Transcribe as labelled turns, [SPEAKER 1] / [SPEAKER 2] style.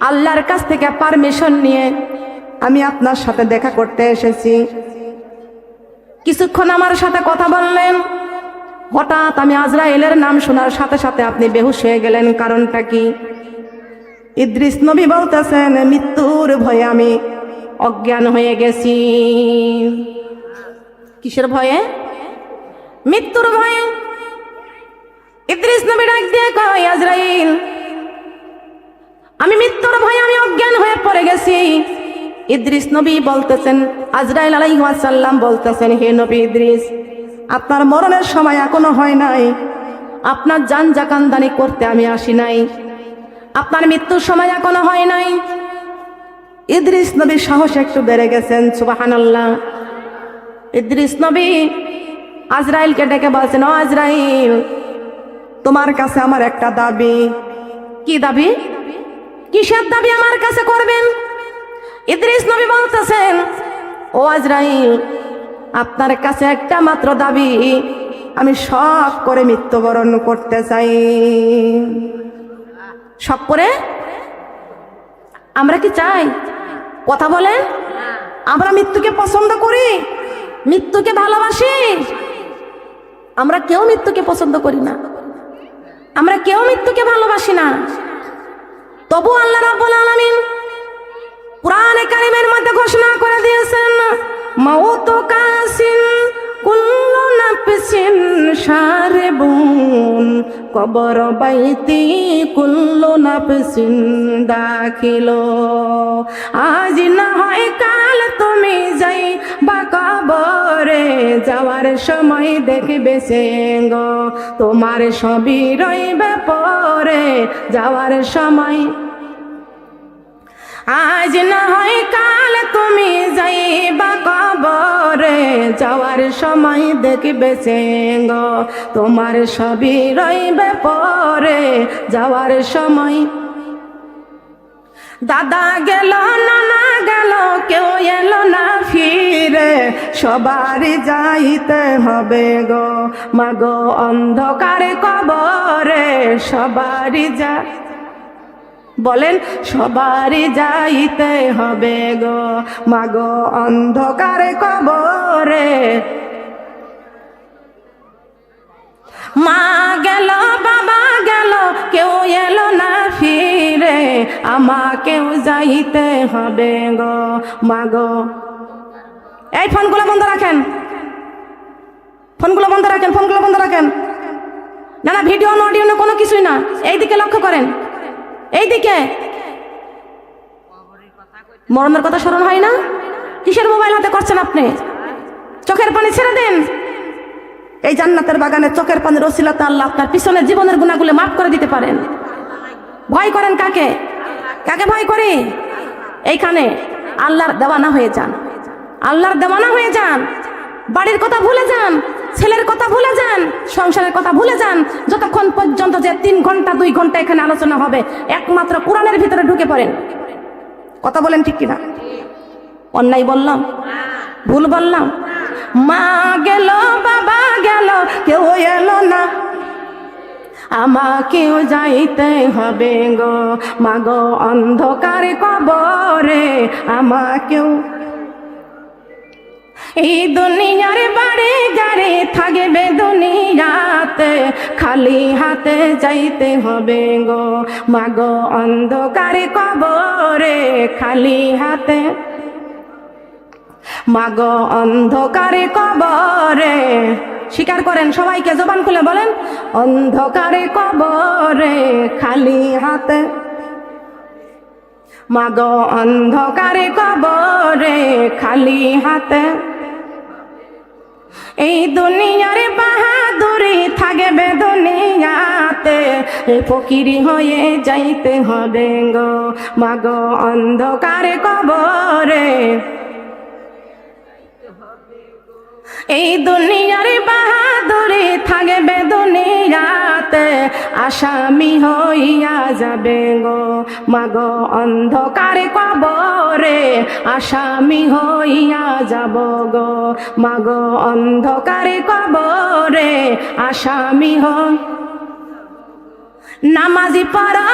[SPEAKER 1] আল্লাহর কাছ থেকে পারমিশন নিয়ে আমি আপনার সাথে দেখা করতে এসেছি। কিছুক্ষণ আমার সাথে কথা বললেন। হঠাৎ আমি আজরাইলের নাম শোনার সাথে সাথে আপনি বেহুশ হয়ে গেলেন, কারণটা কি? ইদ্রিস নবী বলতেছেন, মৃত্যুর ভয়ে আমি অজ্ঞান হয়ে গেছি। কিসের ভয়ে? মৃত্যুর ভয়ে। ইদ্রিস নবী ডাক দিয়ে কয়, আজরাইল আমি মৃত্যুর ভয়ে আমি অজ্ঞান হয়ে পড়ে গেছি। ইদ্রিস নবী বলতেছেন, আজরাইল আলাইহাসাল্লাম বলতেছেন, হে নবী ইদ্রিস, আপনার মরণের সময় এখনও হয় নাই। আপনার যান জাকানদানি করতে আমি আসি নাই। আপনার মৃত্যুর সময় এখনও হয় নাই। ইদ্রিস নবীর সাহস একটু বেড়ে গেছেন সুবাহান আল্লাহ ইদ্রিস নবী আজরাইলকে ডেকে বলছেন, ও আজরাইল, তোমার কাছে আমার একটা দাবি। কি দাবি? কিসের দাবি আমার কাছে করবেন? ইদ্রিস নবী বলতেছেন, ও আজরাইল, আপনার কাছে একটা মাত্র দাবি, আমি সব করে মৃত্যুবরণ করতে চাই। সব করে? আমরা কি চাই? কথা বলেন। আমরা মৃত্যুকে পছন্দ করি? মৃত্যুকে ভালোবাসি? আমরা কেউ মৃত্যুকে পছন্দ করি না। আমরা কেউ মৃত্যুকে ভালোবাসি না। তবু আল্লাহ রাব্বুল আলামিন পুরানে কারিমের মধ্যে ঘোষণা করে দিয়েছেন, মাউত কাসিন কুল্লু নাফসিন শারিবুন কবর বাইতি কুল্লু নাফসিন দাখিল। আজ না হয় কাল তুমি যাই বা কবরে যাওয়ার সময় দেখবে সেঙ্গ। তোমার সবই রইবে পরে যাওয়ার সময়। আজ না হয় কাল তুমি যাইবা কবরে যাওয়ার সময় দেখবে সেঙ্গ তোমার সবই রইবে পরে। যাওয়ার সময় দাদা গেল, নানা গেল, কেউ এলো না ফিরে। সবারই যাইতে হবে গো। মাগো অন্ধকারে কবরে সবারই যা বলেন, সবারই যাইতে হবে গো। মাগো অন্ধকারে কবরে। মা গেল, বাবা গেল, কেউ এলো না ফিরে। আমাকেও যাইতে হবে গো। মাগো। এই ফোনগুলো বন্ধ রাখেন। ফোনগুলো বন্ধ রাখেন, ফোনগুলো বন্ধ রাখেন। না না, ভিডিও অডিও কোনো কিছুই না। এইদিকে লক্ষ্য করেন। এইদিকে মরণের কথা স্মরণ হয় না? কিসের মোবাইল হাতে করছেন আপনি? চোখের পানি ছেড়ে দেন। এই জান্নাতের বাগানে চোখের পানির ওসিলাতে আল্লাহ আপনার পিছনের জীবনের গুণাগুলো মাফ করে দিতে পারেন। ভয় করেন কাকে? কাকে ভয় করি? এইখানে আল্লাহর দেওয়ানা হয়ে যান। আল্লাহর দেওয়ানা হয়ে যান। বাড়ির কথা ভুলে যান। ছেলের কথা ভুলে যান, সংসারের কথা ভুলে যান। যতক্ষণ পর্যন্ত যে তিন ঘণ্টা, দুই ঘণ্টা এখানে আলোচনা হবে, একমাত্র কোরআনের ভিতরে ঢুকে পড়েন। কথা বলেন ঠিক কিনা? অন্যায় বললাম, ভুল বললাম। মা গেল, বাবা গেল, কেউ এলো না। আমাকেও যাইতে হবে গো। মাগো অন্ধকার কবরে আমাকেও এই দুনিয়ার বাড়ি গাড়ি থাকবে দুনিয়াতে, খালি হাতে যাইতে হবে গো। মাগো অন্ধকার কবরে খালি হাতে। মাগো অন্ধকারে কবরে, স্বীকার করেন সবাইকে, জবান খুলে বলেন, অন্ধকারে কবরে খালি হাতে। মাগো অন্ধকারে কবরে খালি হাতে। এই দুনিয়ার বাহাদুরি থাকবে দুনিয়াতে। এ ফকিরি হয়ে যাইতে হবে গো, মাগো অন্ধকারে কবরে। এই দুনিয়ার বাহাদুরি থাকবে দুনিয়াতে আসামি হইয়া যাবে গো। মাগ অন্ধকার কবরে আসামি হইয়া যাব গো। মাগ অন্ধকার কবরে আসামি হ নামাজি পারা